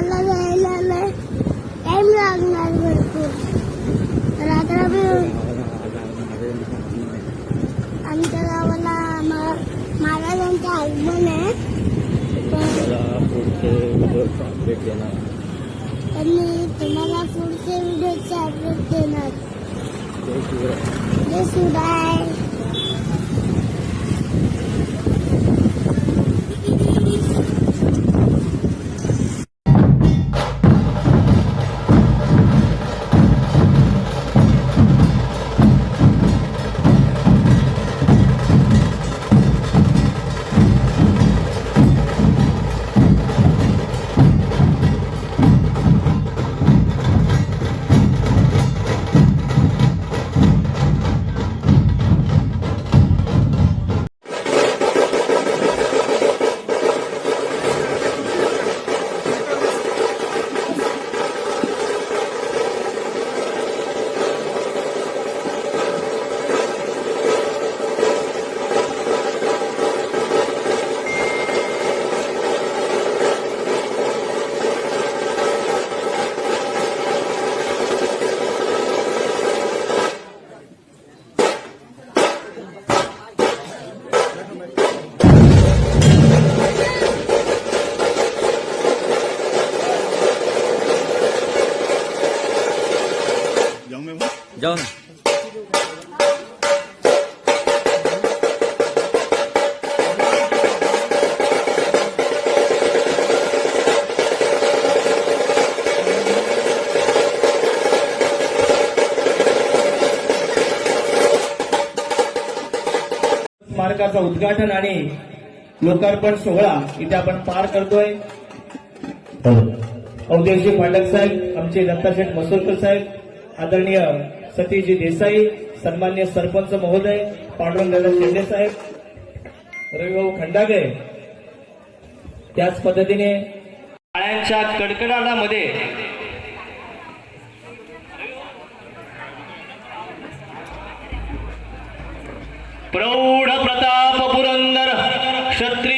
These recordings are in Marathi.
गावाला जायला टाइम लागणार भरपूर रात्रभर आमच्या गावाला मा- महाराजांचा आगमन आहे त्यांनी तुम्हाला पुढचे व्हिडिओचे अपडेट देणार जय शिवराय स्मारकाचं उद्घाटन आणि लोकार्पण सोहळा इथे आपण पार करतोय. औदेवजी पांडक साहेब आमचे दत्ताशेठ मसोलकर साहेब आदरणीय सतीशजी देसाई सन्मान्य सरपंच महोदय पांडुरंगदादा शेंडे साहेब रविभाऊ खंडागे. त्याच पद्धतीने टाळ्यांच्या कडकडाटामध्ये प्रौढ प्रताप पुरंदर क्षत्रिय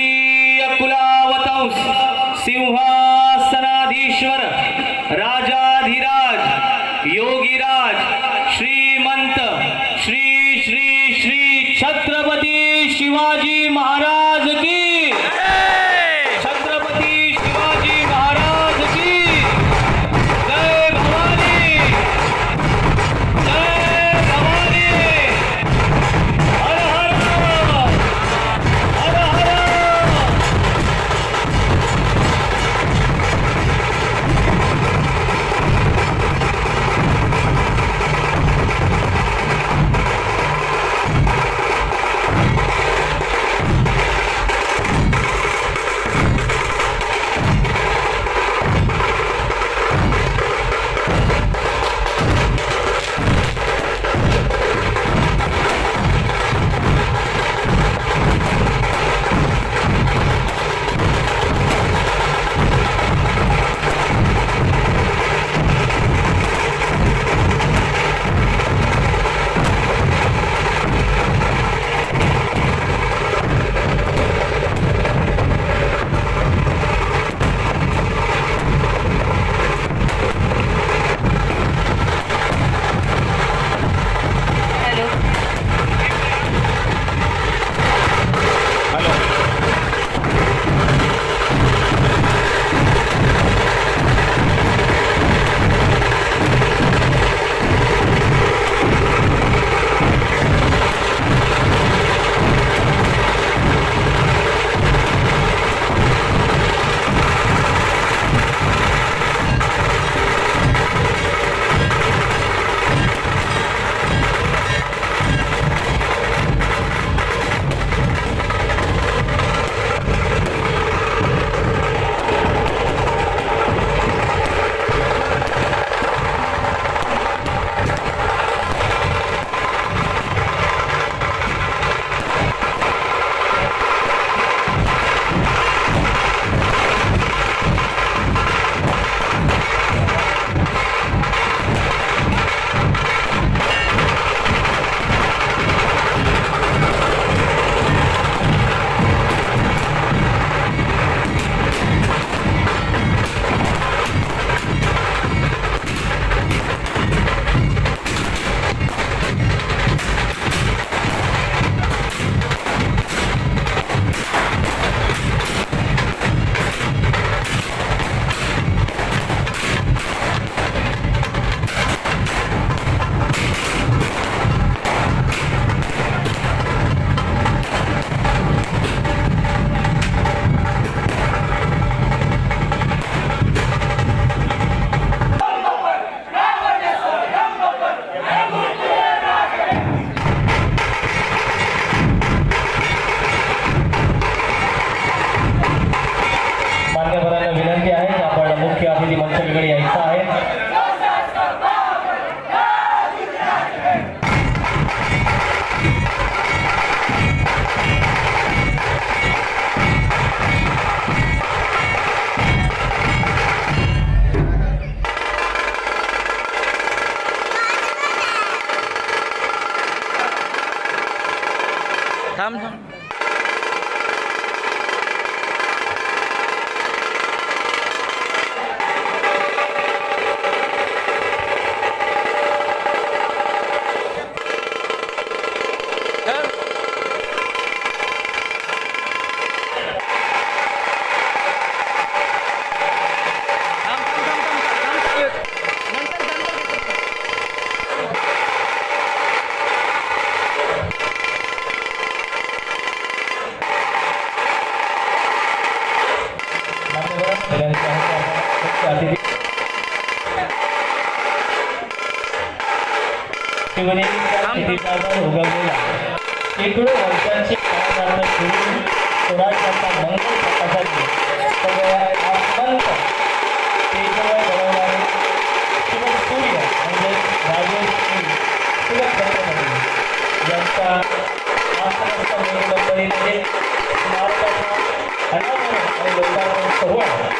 शिवनेरी उगवलेला शेकडो वर्षांची काळात घेऊन स्वराज्याचा मंगल प्रकाशाची सगळ्या आसमंत तेजवळ घडवणारे शिवसूर्य म्हणजेच राजेश्री शिवछत्रपती. यांचा आसमंत मंगलपरीमध्ये स्मारकाचा अनावरण आणि लोकार्पण सोहळा.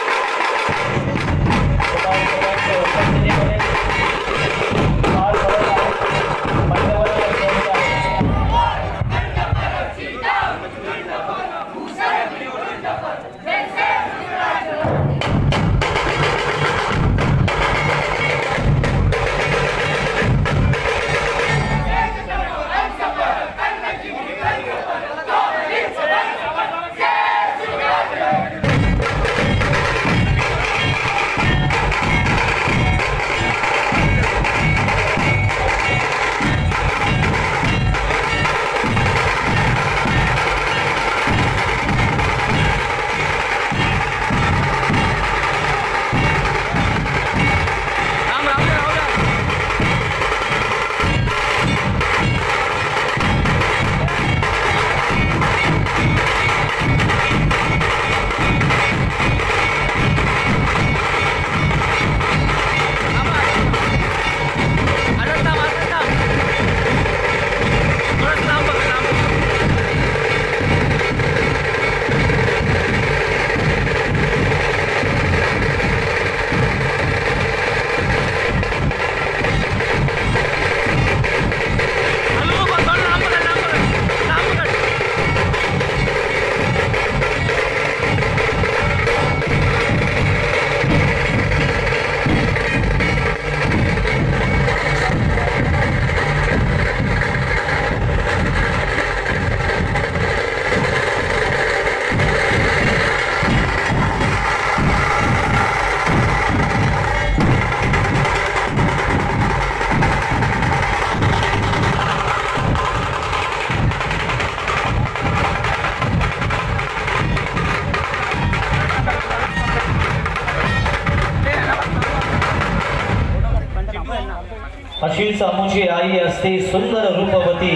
अशीच आमुची आई असते सुंदर रूपवती.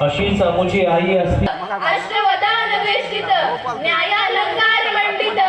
अशीच आमुची आई असते. अश्रवदान वेष्टित न्यायालंकार मंडित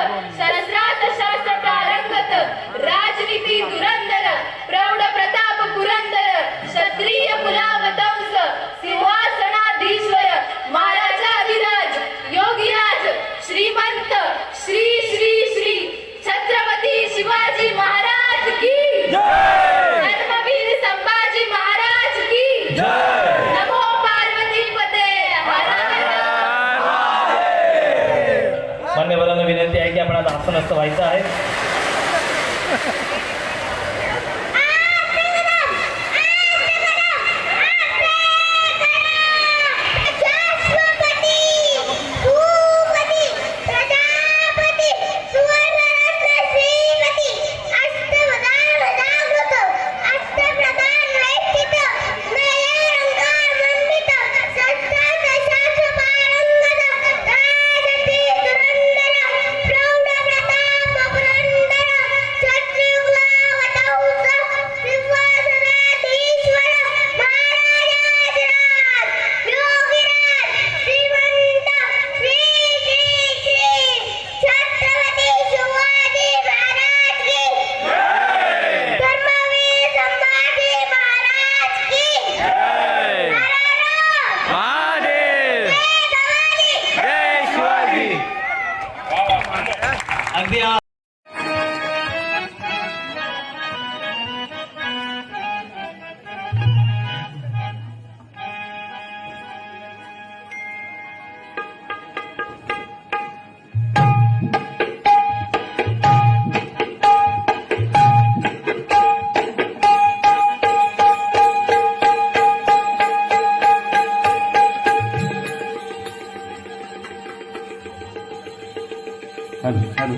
Hello hello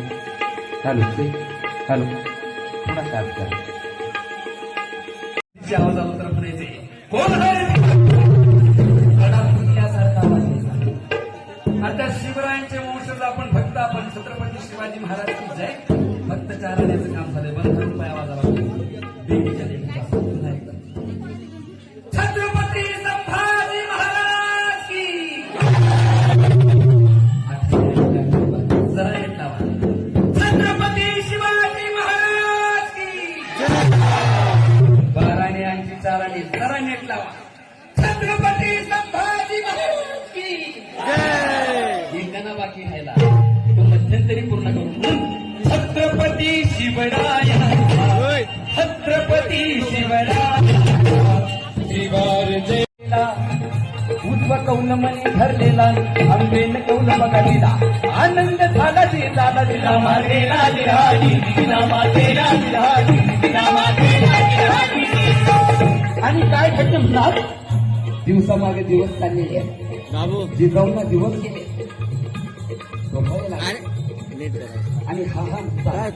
hello ते हॅलो पुन्हा आवाज आला तर उद्व कौलमणी धरलेला? आंबेन कौल बघालीला? आनंद झाला झाला दिला मातेला दिलाली दिला मातेला दिलाली दिला मातेला दिलाली आणि काय घडलं म्हणतात दिवसामागे दिवस चाललेले जिजाऊंना दिवस गेले. आणि हा हा मुद्दा.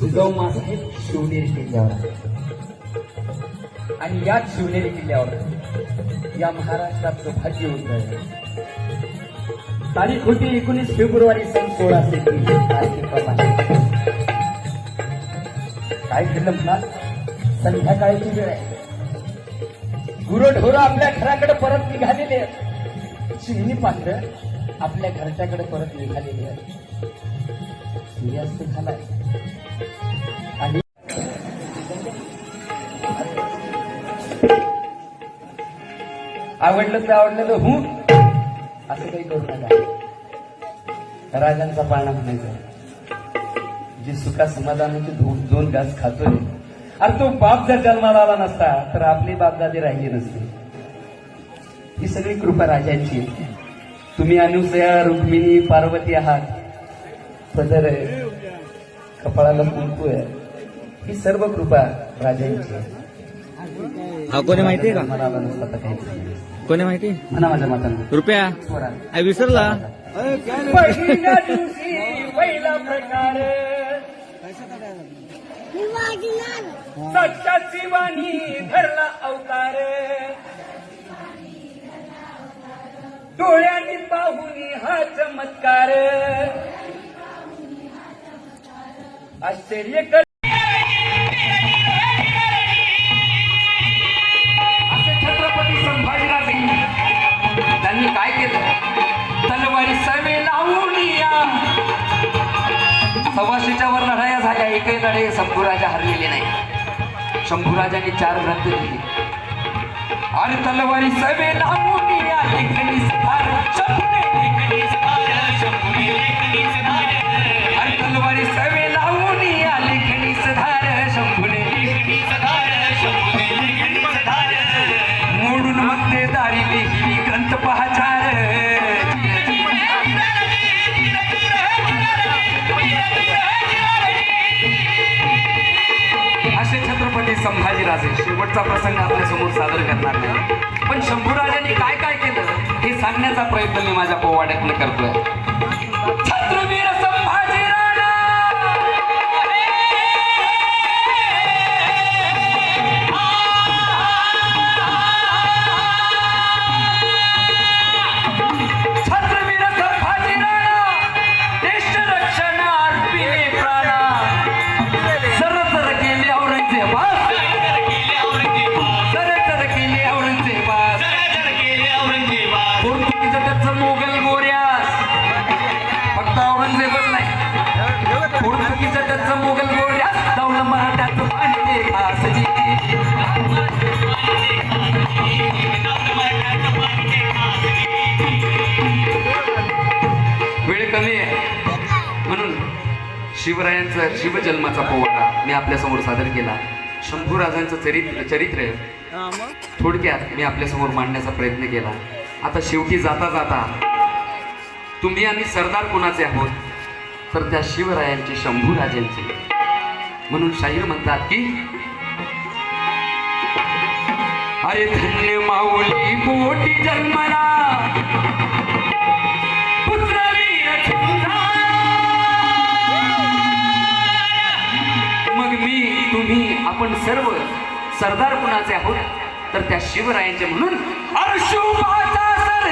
जिजाऊ मासाहेब शिवनेरी किल्ल्यावर. आणि याच शिवनेरी किल्ल्यावर या महाराष्ट्राचं भाग्य होत तारीख होती एकोणीस फेब्रुवारी सन सोळाशे काय घडलं म्हणा संध्याकाळची वेळ आहे. गुरढोर आपल्या घराकडे परत निघालेले आहेत. चिमणी पात्र आपल्या घरच्याकडे परत निघालेले आहेत. सूर्यास्त झालाय. आवडलं तर आवडलेलं हू. असं काही करू नका. राजांचा पाळणा नाही जी सुखा समाधानाचे दोन दोन घास खातोय. अरे तो बाप जर जन्माला आला नसता तर आपली बापदादी राहिली नसती. ही सगळी कृपा राजांची तुम्ही अनुसया रुक्मिणी पार्वती आहात. पदर कपाळाला कुंकू आहे ही सर्व कृपा राजांची आहे. हा कोणी माहितीये का? कोणी माहिती? रुपया? स्वरा. विसरला? धरला अवतार डोळ्यांनी पाहुनी हा चमत्कार आश्चर्य वर लढाया झाल्या एकही लढाई शंभूराजा हरलेले नाही. शंभूराजाने चार ग्रंथ लिहिले. आणि तलवारी सवे लेखणी शंभूने लेखणी शंभूने लेखणी आणि तलवारी सवे संभाजीराजे शेवटचा प्रसंग आपल्यासमोर सादर करणार नाही पण शंभूराजांनी काय काय केलं हे सांगण्याचा प्रयत्न मी माझ्या पोवाड्यातनं करतोय. वेळ कमी आहे. म्हणून शिवरायांचा शिवजन्माचा पोवाडा मी आपल्यासमोर सादर केला. शंभूराजांचं चरित्र चरित्र थोडक्यात मी आपल्यासमोर मांडण्याचा प्रयत्न केला. आता शेवटी जाता जाता तुम्ही आम्ही सरदार कोणाचे आहोत? तर त्या शिवरायांचे शंभूराजांचे. म्हणून शाहीर म्हणतात की अरे धन्य माऊली मोठी जन्मला मग मी तुम्ही आपण सर्व सरदार कुणाचे आहोत? तर त्या शिवरायांचे म्हणून अरे सरदार शिवबाचा सरदार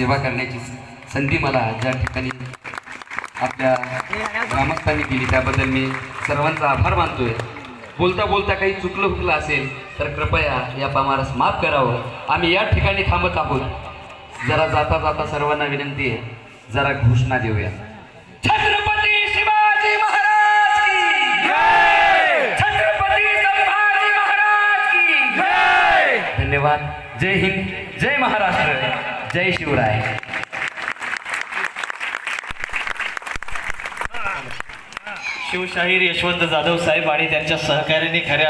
सेवा करण्याची संधी मला ज्या ठिकाणी आपल्या ग्रामस्थांनी दिली त्याबद्दल मी सर्वांचा आभार मानतोय. बोलता बोलता काही चुकलं हुकलं असेल तर कृपया या पामारास माफ करावं. आम्ही या ठिकाणी थांबत आहोत. जरा जाता जाता सर्वांना विनंती आहे जरा घोषणा देऊया. छत्रपती शिवाजी महाराज की छत्रपती संभाजी महाराज की धन्यवाद. जय हिंद. जय महाराष्ट्र. जय शिवराय. शिवशाहीर यशवंत जाधव साहेब आणि त्यांच्या सहकार्याने खऱ्या